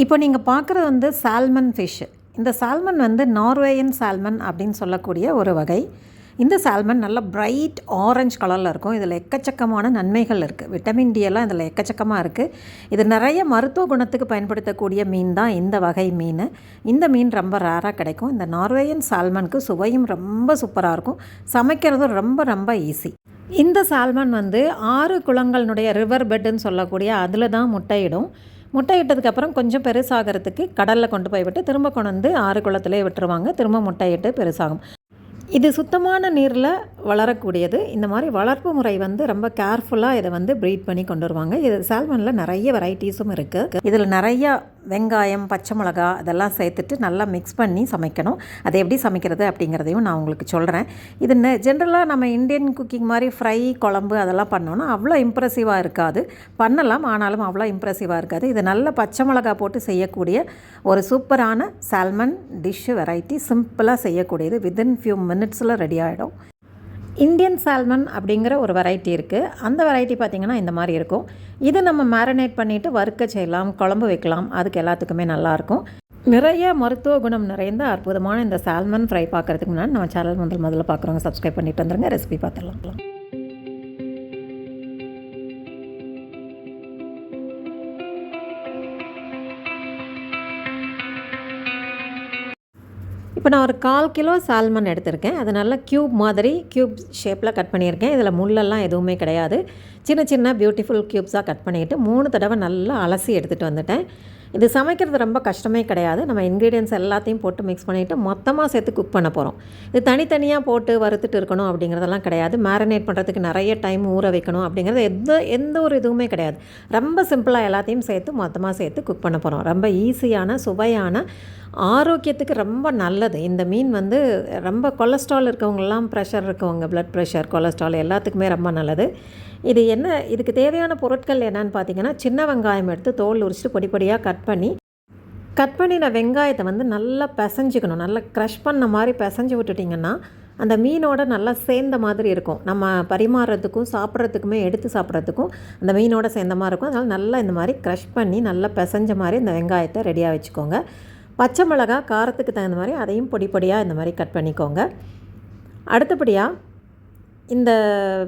இப்போ நீங்கள் பார்க்குறது வந்து சால்மன் ஃபிஷ்ஷு இந்த சால்மன் வந்து நார்வேயன் சால்மன் அப்படின்னு சொல்லக்கூடிய ஒரு வகை. இந்த சால்மன் நல்ல பிரைட் ஆரஞ்சு கலரில் இருக்கும். இதில் எக்கச்சக்கமான நன்மைகள் இருக்குது விட்டமின் டி எல்லாம் இதில் எக்கச்சக்கமாக இருக்குது இது நிறைய மருத்துவ குணத்துக்கு பயன்படுத்தக்கூடிய மீன் தான் இந்த வகை மீன். இந்த மீன் ரொம்ப ரேராக கிடைக்கும். இந்த நார்வேயன் சால்மனுக்கு சுவையும் ரொம்ப சூப்பராக இருக்கும். சமைக்கிறதும் ரொம்ப ரொம்ப ஈஸி இந்த சால்மன் வந்து ஆறு குளங்களினுடைய ரிவர் பெட்டுன்னு சொல்லக்கூடிய அதில் தான் முட்டையிடும். முட்டையிட்டதுக்கப்புறம் கொஞ்சம் பெருசாகிறதுக்கு கடலில் கொண்டு போய் விட்டு திரும்ப கொண்டு வந்து ஆறு குளத்திலே விட்டுருவாங்க. திரும்ப முட்டையிட்டு பெருசாகும். இது சுத்தமான நீரில் வளரக்கூடியது. இந்த மாதிரி வளர்ப்பு முறை வந்து ரொம்ப கேர்ஃபுல்லாக இதை வந்து ப்ரீட் பண்ணி கொண்டு வருவாங்க. இது சால்மனில் நிறைய வெரைட்டிஸும் இருக்குது இதில் நிறைய வெங்காயம் பச்சை மிளகா இதெல்லாம் சேர்த்துட்டு நல்லா மிக்ஸ் பண்ணி சமைக்கணும். அதை எப்படி சமைக்கிறது அப்படிங்கிறதையும் நான் உங்களுக்கு சொல்கிறேன் இது ஜென்ரலாக நம்ம இந்தியன் குக்கிங் மாதிரி ஃப்ரை குழம்பு அதெல்லாம் பண்ணோன்னா அவ்வளோ இம்ப்ரெசிவாக இருக்காது. பண்ணலாம் ஆனாலும் அவ்வளோ இம்ப்ரெசிவாக இருக்காது. இது நல்ல பச்சை மிளகா போட்டு செய்யக்கூடிய ஒரு சூப்பரான சால்மன் டிஷ்ஷு வெரைட்டி சிம்பிளாக செய்யக்கூடியது. வித்தின் ஃபியூ மினிட்ஸில் ரெடி ஆகிடும் இந்தியன் சால்மன் அப்படிங்கிற ஒரு வெரைட்டி இருக்குது அந்த வெரைட்டி பார்த்திங்கன்னா இந்த மாதிரி இருக்கும். இது நம்ம மேரினேட் பண்ணிவிட்டு வறுக்க செய்யலாம் குழம்பு வைக்கலாம். அதுக்கு எல்லாத்துக்குமே நல்லாயிருக்கும் நிறைய மருத்துவ குணம் நிறைந்த அற்புதமான இந்த சால்மன் ஃப்ரை பார்க்குறதுக்கு முன்னாடி நம்ம சேனல் முதல் முதல்ல பார்க்குறவங்க சப்ஸ்கிரைப் பண்ணிட்டு வந்துருங்க. ரெசிபி பார்த்துடலாம். இப்போ நான் ஒரு கால் கிலோ சால்மன் எடுத்திருக்கேன். அது நல்லா க்யூப் மாதிரி க்யூப் ஷேப்பில் கட் பண்ணியிருக்கேன். இதில் முள்ளெல்லாம் எதுவுமே கிடையாது. சின்ன சின்ன பியூட்டிஃபுல் க்யூப்ஸாக கட் பண்ணிவிட்டு மூணு தடவை நல்லா அலசி எடுத்துகிட்டு வந்துட்டேன். இது சமைக்கிறது ரொம்ப கஷ்டமே கிடையாது. நம்ம இன்க்ரீடியன்ஸ் எல்லாத்தையும் போட்டு மிக்ஸ் பண்ணிவிட்டு மொத்தமாக சேர்த்து குக் பண்ண போகிறோம் இது தனித்தனியாக போட்டு வறுத்துட்டு இருக்கணும் அப்படிங்கிறதெல்லாம் கிடையாது. மேரினேட் பண்ணுறதுக்கு நிறைய டைம் ஊற வைக்கணும் அப்படிங்கிறது எந்த எந்த ஒரு இதுவுமே கிடையாது. ரொம்ப சிம்பிளாக எல்லாத்தையும் சேர்த்து மொத்தமாக சேர்த்து குக் பண்ண போகிறோம் ரொம்ப ஈஸியான சுவையான ஆரோக்கியத்துக்கு ரொம்ப நல்லது. இந்த மீன் வந்து ரொம்ப கொலஸ்ட்ரால் இருக்கவங்கெல்லாம் ப்ரெஷர் இருக்கவங்க ப்ளட் ப்ரெஷர் கொலஸ்ட்ரால் எல்லாத்துக்குமே ரொம்ப நல்லது. இது என்ன இதுக்கு தேவையான பொருட்கள் என்னன்னு பார்த்தீங்கன்னா சின்ன வெங்காயம் எடுத்து தோல் உரிச்சிட்டு பொடி பொடியாக கட் பண்ணி கட் பண்ணின வெங்காயத்தை வந்து நல்லா பிசைஞ்சிக்கணும். நல்லா க்ரஷ் பண்ண மாதிரி பிசைஞ்சு விட்டுட்டிங்கன்னா அந்த மீனோட நல்லா சேர்ந்த மாதிரி இருக்கும். நம்ம பரிமாறுறதுக்கும் சாப்பிட்றதுக்குமே எடுத்து சாப்பிட்றதுக்கும் அந்த மீனோட சேர்ந்த மாதிரி இருக்கும். அதனால் நல்லா இந்த மாதிரி க்ரஷ் பண்ணி நல்லா பிசைஞ்ச மாதிரி இந்த வெங்காயத்தை ரெடியாக வச்சுக்கோங்க. பச்சை மிளகா காரத்துக்கு தகுந்த மாதிரி அதையும் பொடி பொடியாக இந்த மாதிரி கட் பண்ணிக்கோங்க. அடுத்தபடியாக இந்த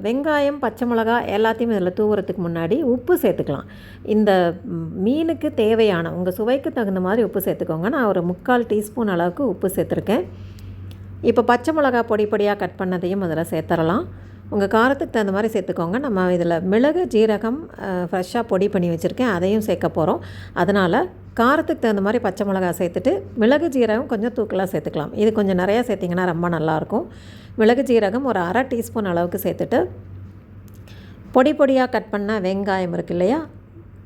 வெங்காயம் பச்சை மிளகா எல்லாத்தையும் இதில் தூவுறதுக்கு முன்னாடி உப்பு சேர்த்துக்கலாம். இந்த மீனுக்கு தேவையான உங்கள் சுவைக்கு தகுந்த மாதிரி உப்பு சேர்த்துக்கோங்க. நான் ஒரு முக்கால் டீஸ்பூன் அளவுக்கு உப்பு சேர்த்துருக்கேன். இப்போ பச்சை மிளகா பொடி பொடியாக கட் பண்ணதையும் அதில் சேர்த்துடலாம் உங்கள் காரத்துக்கு தகுந்த மாதிரி சேர்த்துக்கோங்க. நம்ம இதில் மிளகு ஜீரகம் ஃப்ரெஷ்ஷாக பொடி பண்ணி வச்சுருக்கேன். அதையும் சேர்க்க போகிறோம். அதனால் காரத்துக்கு தகுந்த மாதிரி பச்சை மிளகா சேர்த்துட்டு மிளகு ஜீரகம் கொஞ்சம் தூக்கலாக சேர்த்துக்கலாம். இது கொஞ்சம் நிறையா சேர்த்திங்கன்னா ரொம்ப நல்லாயிருக்கும். மிளகு ஜீரகம் ஒரு அரை டீஸ்பூன் அளவுக்கு சேர்த்துட்டு பொடி பொடியாக கட் பண்ண வெங்காயம் இருக்கு இல்லையா?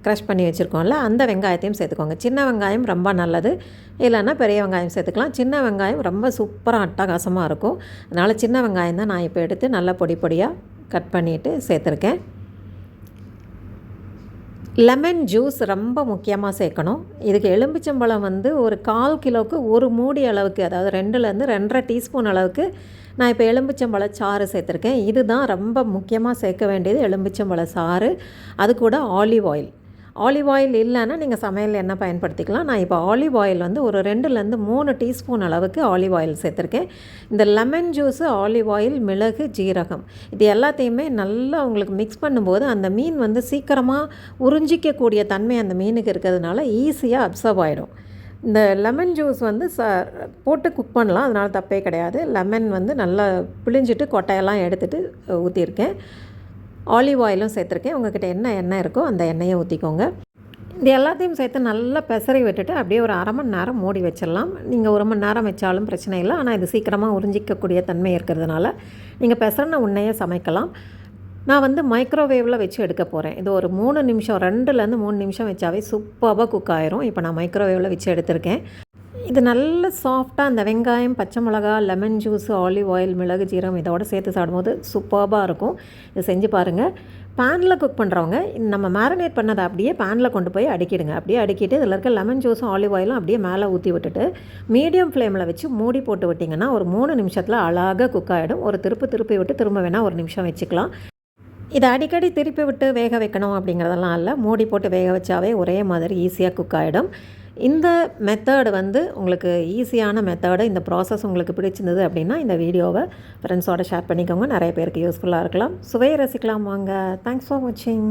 க்ரஷ் பண்ணி வச்சுருக்கோம்ல அந்த வெங்காயத்தையும் சேர்த்துக்கோங்க. சின்ன வெங்காயம் ரொம்ப நல்லது. இல்லைன்னா பெரிய வெங்காயம் சேர்த்துக்கலாம். சின்ன வெங்காயம் ரொம்ப சூப்பராக அட்டகாசமாக இருக்கும். அதனால் சின்ன வெங்காயம் தான் நான் இப்போ எடுத்து நல்லா பொடி பொடியாக கட் பண்ணிவிட்டு சேர்த்துருக்கேன். லெமன் ஜூஸ் ரொம்ப முக்கியமாக சேர்க்கணும். இதுக்கு எலும்பிச்சம்பழம் வந்து ஒரு கால் கிலோவுக்கு ஒரு மூடி அளவுக்கு அதாவது ரெண்டுலேருந்து ரெண்டரை டீஸ்பூன் அளவுக்கு நான் இப்போ எலும்பிச்சம்பழ சாறு சேர்த்துருக்கேன். இதுதான் ரொம்ப முக்கியமாக சேர்க்க வேண்டியது எலும்பிச்சம்பழ சாறு. அது கூட ஆலிவ் ஆயில். ஆலிவ் ஆயில் இல்லைன்னா நீங்கள் சமையல் எண்ணெய் பயன்படுத்திக்கலாம்? நான் இப்போ ஆலிவ் ஆயில் வந்து ஒரு ரெண்டுலேருந்து மூணு டீஸ்பூன் அளவுக்கு ஆலிவ் ஆயில் சேர்த்துருக்கேன். இந்த லெமன் ஜூஸு ஆலிவ் ஆயில் மிளகு ஜீரகம் இது எல்லாத்தையுமே நல்லா உங்களுக்கு மிக்ஸ் பண்ணும்போது அந்த மீன் வந்து சீக்கிரமாக உறிஞ்சிக்கக்கூடிய தன்மை அந்த மீனுக்கு இருக்கிறதுனால ஈஸியாக அப்சர்வ் ஆகிடும் இந்த லெமன் ஜூஸ் வந்து ச போட்டு குக் பண்ணலாம் அதனால் தப்பே கிடையாது. லெமன் வந்து நல்லா பிழிஞ்சிட்டு கொட்டையெல்லாம் எடுத்துகிட்டு ஊற்றியிருக்கேன் ஆலிவ் ஆயிலும் சேர்த்துருக்கேன். உங்ககிட்ட என்ன எண்ணெய் இருக்கோ அந்த எண்ணெயை ஊற்றிக்கோங்க இது எல்லாத்தையும் சேர்த்து நல்லா பெசரி விட்டுட்டு அப்படியே ஒரு அரை மணி நேரம் மூடி வச்சிடலாம். நீங்கள் ஒரு மணி நேரம் வச்சாலும் பிரச்சனை இல்லை. ஆனால் இது சீக்கிரமாக உறிஞ்சிக்கக்கூடிய தன்மை இருக்கிறதுனால நீங்கள் பெசரின உன்னையே சமைக்கலாம். நான் வந்து மைக்ரோவேவில் வச்சு எடுக்க போகிறேன் இது ஒரு மூணு நிமிஷம் ரெண்டுலேருந்து மூணு நிமிஷம் வச்சாவே சூப்பராக குக் ஆயிரும். இப்போ நான் மைக்ரோவேவில் வச்சு எடுத்திருக்கேன். இது நல்ல சாஃப்டாக அந்த வெங்காயம் பச்சை மிளகா லெமன் ஜூஸ் ஆலிவ் ஆயில் மிளகு ஜீரம் இதோட சேர்த்து சாப்பிடும்போது சூப்பராக இருக்கும். இது செஞ்சு பாருங்கள் பேனில் குக் பண்ணுறவங்க நம்ம மேரினேட் பண்ணதை அப்படியே பேனில் கொண்டு போய் அடிக்கிடுங்க. அப்படியே அடிக்கிட்டு இதில் இருக்க லெமன் ஜூஸும் ஆலிவ் ஆயிலும் அப்படியே மேலே ஊற்றி விட்டுட்டு மீடியம் ஃப்ளேமில் வச்சு மூடி போட்டு விட்டிங்கன்னா ஒரு மூணு நிமிஷத்தில் அழகாக குக் ஆகிடும் ஒரு திருப்பு திருப்பி விட்டு திரும்ப வேணால் ஒரு நிமிஷம் வச்சுக்கலாம். இதை அடிக்கடி திருப்பி விட்டு வேக வைக்கணும் அப்படிங்கிறதெல்லாம் இல்லை. மூடி போட்டு வேக வச்சாவே ஒரே மாதிரி ஈஸியாக குக் ஆகிடும் இந்த மெத்தடு வந்து உங்களுக்கு ஈஸியான மெத்தடு இந்த ப்ராசஸ் உங்களுக்கு பிடிச்சிருந்தது அப்படின்னா இந்த வீடியோவை ஃப்ரெண்ட்ஸோட ஷேர் பண்ணிக்கோங்க. நிறைய பேருக்கு யூஸ்ஃபுல்லாக இருக்கலாம். சுவையை ரசிக்கலாம் வாங்க. தேங்க்ஸ் ஃபார் வாட்சிங்